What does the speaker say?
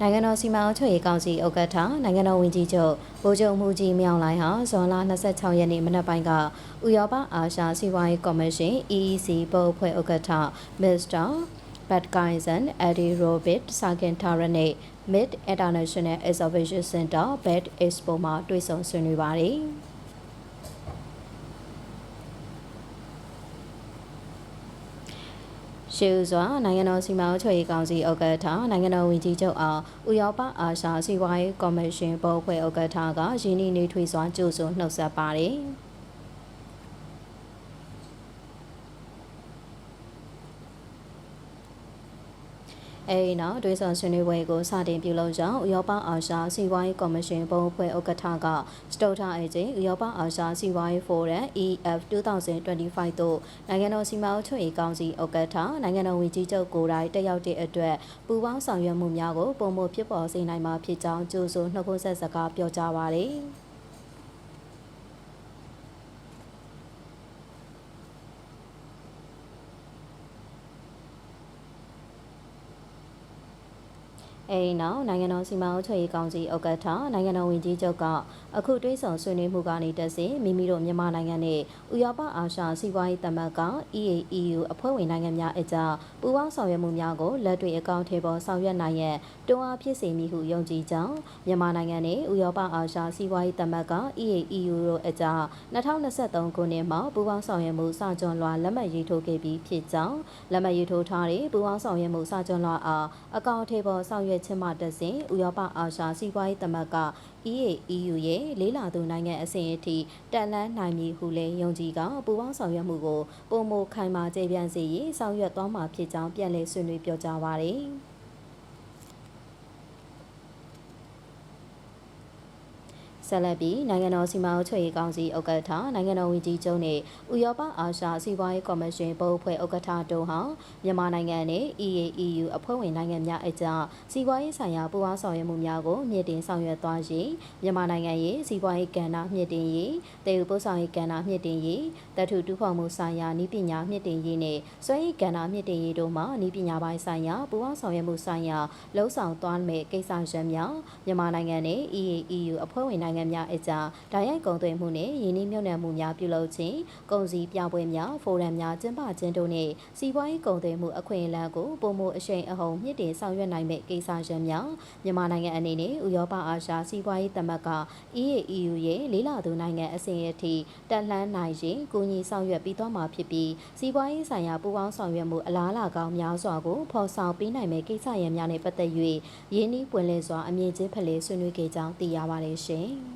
နိုင်ငံတော်စီမံအုပ်ချုပ်ရေးကောင်စီဥက္ကဋ္ဌနိုင်ငံတော်ဝန်ကြီးချုပ်ဗိုလ်ချုပ်မှုကြီးမြောင်လိုင်ဟာဇွန်လ26ရက်နေ့မနက်ပိုင်းကဥရောပအာရှစီးပွားရေးကော်မရှင် EEC ဘုတ်အဖွဲ့ဥက္ကဋ္ဌမစ္စတာဘတ်ကိုင်ဆန်အဒီရိုဘစ်စာကင်တာရနဲ့ Mid International Exhibition Center BED Expo မှာတွေ့ဆုံဆွေးနွေးပါတယ်။ ရှေးဥစွာနိုင်ငံတော်စီမံအုပ်ချုပ်ရေးကောင်စီဥက္ကဋ္ဌနိုင်ငံတော်ဝန်ကြီးချုပ်အောင်ဥရောပအာရှစီးပွားရေးကော်မရှင်ဘုတ်အဖွဲ့ဥက္ကဋ္ဌကယင်းနှီးနေထွေစွာကြိုးဆိုနှုတ်ဆက်ပါတယ်။ အဲဒီနောက်တွေးဆောင်ဆွေးနွေးပွဲကိုစတင်ပြုလုပ်ကြောင်းဥရောပအာရှစီးပွားရေးကော်မရှင်ဘုံအဖွဲ့ဥက္ကဋ္ဌကစတုထအေဂျင်ဥရောပအာရှစီးပွားရေးဖိုရမ် EF 2025သို့နိုင်ငံတော်စီမံအုပ်ချုပ်ရေးကောင်စီဥက္ကဋ္ဌနိုင်ငံတော်ဝန်ကြီးချုပ်ကိုယ်တိုင်တက်ရောက်တဲ့အတွက်ပူးပေါင်းဆောင်ရွက်မှုများကိုပုံမဖြစ်ပေါ်စေနိုင်မှာဖြစ်ကြောင်းကြိုးဆိုနှုတ်ခွန်းဆက်စကားပြောကြားပါရယ်။ အဲဒီနောက်နိုင်ငံတော်စီမံအုပ်ချုပ်ရေးကောင်စီဥက္ကဋ္ဌနိုင်ငံတော်ဝန်ကြီးချုပ်ကအခုတွဲဆောင်ဆွေးနွေးမှုကနေတက်စဉ်မိမိတို့မြန်မာနိုင်ငံနဲ့ဥရောပအာရှစီးပွားရေးသမဂ္ဂ EAEU အဖွဲ့ဝင်နိုင်ငံများအကြားပူးပေါင်းဆောင်ရွက်မှုများကိုလက်တွေ့အကောင့်ထဲပေါ်ဆောင်ရွက်နိုင်ရန်တွန်းအားဖြစ်စေမည်ဟုယုံကြည်ကြောင်းမြန်မာနိုင်ငံနဲ့ဥရောပအာရှစီးပွားရေးသမဂ္ဂ EAEU တို့အကြား2023ခုနှစ်မှာပူးပေါင်းဆောင်ရွက်မှုစာချုပ်လွှာလက်မှတ်ရေးထိုးခဲ့ပြီးဖြစ်ကြောင်းလက်မှတ်ရေးထိုးထားတဲ့ပူးပေါင်းဆောင်ရွက်မှုစာချုပ်လွှာအားအကောင့်ထဲပေါ်ဆောင်ရွက်ခြင်းမှတစဉ်ဥရောပအာရှစီးပွားရေးသမဂ္ဂ EAEU ရဲ့လေးလာသူနိုင်ငံအဆင့်အထိတက်လှမ်းနိုင်မည်ဟုလည်းယုံကြည်ကပူးပေါင်းဆောင်ရွက်မှုကိုပုံမခိုင်မာကျေပြန့်စေရေးဆောင်ရွက်သွားမှာဖြစ်ကြောင်းပြန်လည်ဆွေးနွေးပြောကြားပါရယ်။ ဆက်လက်ပြီးနိုင်ငံတော်စီမံအုပ်ချုပ်ရေးကောင်စီဥက္ကဋ္ဌနိုင်ငံတော်ဝန်ကြီးချုပ်နဲ့ဥရောပအာရှစီးပွားရေးကော်မရှင်ဘုတ်အဖွဲ့ဥက္ကဋ္ဌတို့ဟာမြန်မာနိုင်ငံနဲ့ EAEU အဖွဲ့ဝင်နိုင်ငံများအကြားစီးပွားရေးဆိုင်ရာပူးပေါင်းဆောင်ရွက်မှုများကိုမြင့်တင်ဆောင်ရွက်သွားရေးမြန်မာနိုင်ငံရဲ့စီးပွားရေးကဏ္ဍမြင့်တင်ရေးတည်ယူပို့ဆောင်ရေးကဏ္ဍမြင့်တင်ရေးတထုတူဖော်မှုဆိုင်ရာနည်းပညာမြင့်တင်ရေးနဲ့စွမ်းရည်ကဏ္ဍမြင့်တင်ရေးတို့မှာနည်းပညာပိုင်းဆိုင်ရာပူးပေါင်းဆောင်ရွက်မှုဆိုင်ရာလှုံ့ဆော်သွားမယ့်ကိစ္စရပ်များမြန်မာနိုင်ငံနဲ့ EAEU အဖွဲ့ဝင်နိုင်ငံများအကြားဓာတ်ရိုက်ကုန်သွယ်မှုနဲ့ယင်းနှိမ့်မြုပ်နှံမှုများပြုလုပ်ခြင်းကုန်စည်ပြပွဲများဖိုရမ်များကျင်းပခြင်းတို့နဲ့စီးပွားရေးကုန်သွယ်မှုအခွင့်အလမ်းကိုပုံမှုအရှိန်အဟုန်မြင့်တင်ဆောင်ရွက်နိုင်မယ့်ကိစ္စရပ်များမြန်မာနိုင်ငံအနေနဲ့ဥရောပအာရှစီးပွားရေးသမဂ္ဂ EAEU ရဲ့လေးလာသူနိုင်ငံအစဉ်အထိတက်လှမ်းနိုင်ရင်ကိုညီဆောင်ရွက်ပြီးသွားမှာဖြစ်ပြီးစီးပွားရေးဆိုင်ရာပူးပေါင်းဆောင်ရွက်မှုအလားအလာကောင်းများစွာကိုဖော်ဆောင်ပေးနိုင်မယ့်ကိစ္စရပ်များနဲ့ပတ်သက်၍ရင်းနှီးပွင့်လင်းစွာအမြင့်ချင်းဖလှယ်ဆွေးနွေးခဲ့ကြောင်းသိရပါတယ်ရှင်။